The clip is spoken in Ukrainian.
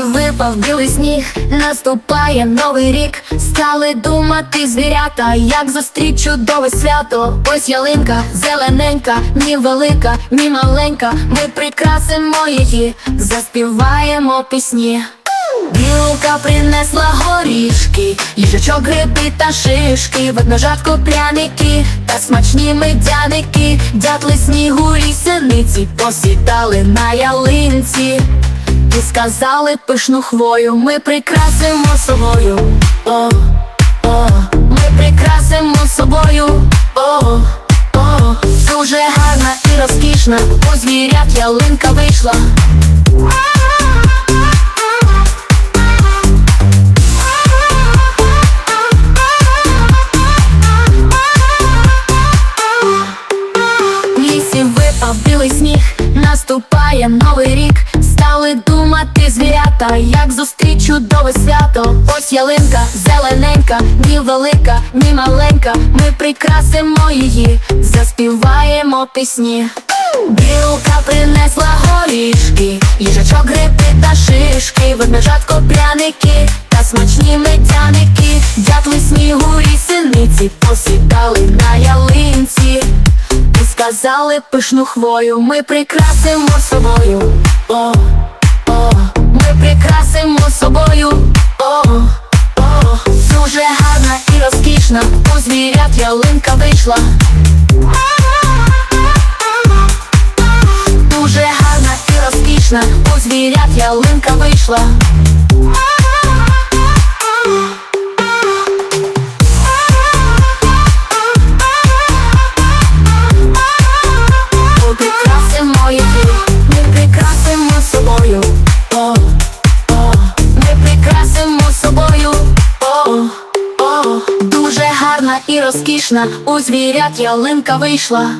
випав білий сніг, наступає новий рік. Стали думати звірята, як зустріч чудове свято. Ось ялинка, зелененька, ні велика, ні маленька. Ми прикрасимо її, заспіваємо пісні. Білка принесла горішки, їжачок, гриби та шишки, ведмежатко пряники та смачні медяники, дятли снігурі синиці посідали на ялинці. Сказали пишну хвою, ми прикрасимо собою. О, о, ми прикрасимо собою. О, о, дуже гарна і розкішна. У звірят ялинка вийшла. В випав білий сніг, наступає новий рік. Стали думати звірята, як зустріч чудове свято. Ось ялинка, зелененька, ні велика, ні маленька. Ми прикрасимо її, заспіваємо пісні. Білка принесла горішки, їжачок, гриби та шишки, ведмежатко пряники та смачні медяники, дятли снігурі синиці посідали на ялинці. І сказали пишну хвою, ми прикрасимо собою. О, о, ми прикрасимо собою. О, о, дуже гарна і розкішна. У звірят ялинка вийшла. Дуже гарна і розкішна. У звірят ялинка вийшла. Гарна і розкішна. У звірят ялинка вийшла.